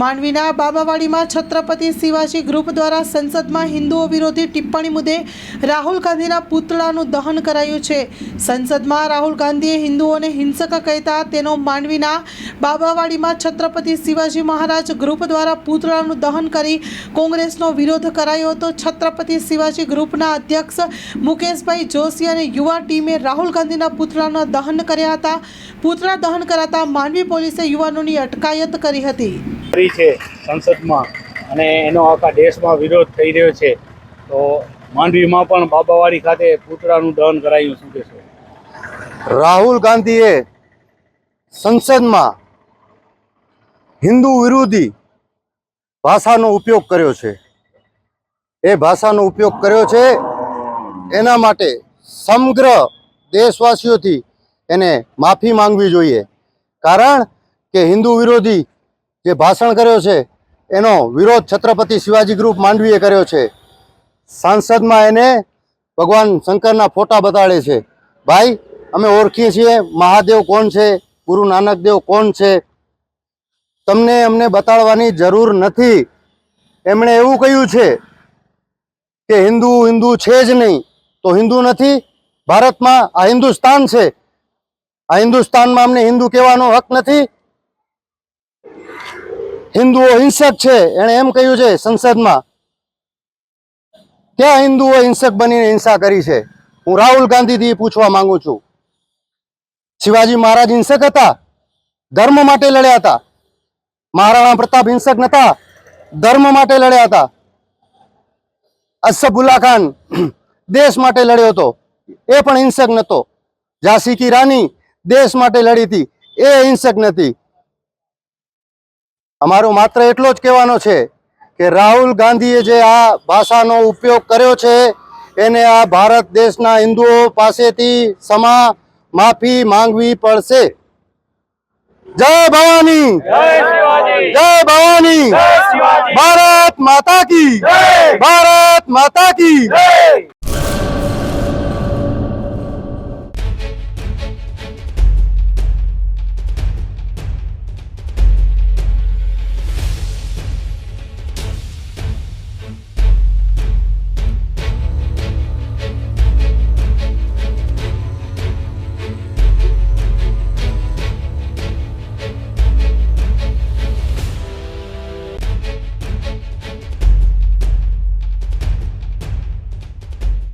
માંડવીના બાબાવાડીમાં છત્રપતિ શિવાજી ગ્રુપ દ્વારા સંસદમાં હિન્દુઓ વિરોધી ટિપ્પણી મુદ્દે રાહુલ ગાંધીના પુતળાનું દહન કરાયું છે. સંસદમાં રાહુલ ગાંધીએ હિન્દુઓને હિંસક કહેતા તેનો માંડવીના બાબાવાડીમાં છત્રપતિ શિવાજી મહારાજ ગ્રુપ દ્વારા પુતળાનું દહન કરી કોંગ્રેસનો વિરોધ કરાયો હતો. છત્રપતિ શિવાજી ગ્રુપના અધ્યક્ષ મુકેશભાઈ જોશી અને યુવા ટીમે રાહુલ ગાંધીના પૂતળાના દહન કર્યા હતા. પૂતળા દહન કરાતા માંડવી પોલીસે યુવાનોની અટકાયત કરી હતી. કરી છે સંસદમાં અને એનો આખા દેશમાં વિરોધ થઈ રહ્યો છે, તો માંડવીમાં પણ બાબાવાડી ખાતે પૂતળાનું દહન કરાયું, શું કહેશો? રાહુલ ગાંધીએ સંસદમાં હિન્દુ વિરોધી ભાષાનો ઉપયોગ કર્યો છે. એ ભાષાનો ઉપયોગ કર્યો છે એના માટે સમગ્ર દેશવાસીઓથી એને માફી માંગવી જોઈએ. કારણ કે હિન્દુ વિરોધી જે ભાષણ કર્યો છે, એનો વિરોધ છત્રપતિ શિવાજી ગ્રુપ માંડવીએ કર્યો છે. સાંસદમાં એને ભગવાન શંકરના ફોટા બતાડે છે. ભાઈ, અમે ઓળખીએ છીએ મહાદેવ કોણ છે, ગુરુ નાનક દેવ કોણ છે. તમને અમને બતાડવાની જરૂર નથી. એમણે એવું કહ્યું છે કે હિન્દુ હિન્દુ છે જ નહીં, તો હિન્દુ નથી. ભારતમાં આ હિન્દુસ્તાન છે. આ હિન્દુસ્તાનમાં અમને હિન્દુ કહેવાનો હક નથી. હિન્દુઓ હિંસક છે. એણે એમ કહ્યું છે સંસદમાં, ક્યાં હિન્દુઓ હિંસક બનીને હિંસા કરી છે? હું રાહુલ ગાંધીથી પૂછવા માંગુ છું. શિવાજી મહારાજ હિંસક હતા? ધર્મ માટે લડ્યા હતા? મહારાણા પ્રતાપ હિંસક નતા? ધર્મ માટે લડ્યા હતા? અસફુલ્લા ખાન દેશ માટે લડ્યો હતો. એ પણ હિંસક નતો. ઝાંસી કી રાની દેશ માટે લડી હતી. એ હિંસક નથી. અમારો માત્ર એટલો જ કહેવાનો છે કે રાહુલ ગાંધીએ જે આ ભાષાનો ઉપયોગ કર્યો છે એને આ ભારત દેશના હિન્દુઓ પાસેથી સમા માફી માંગવી પડશે. જય ભવાની! જય ભવાની! ભારત માતા કી! ભારત માતા કી!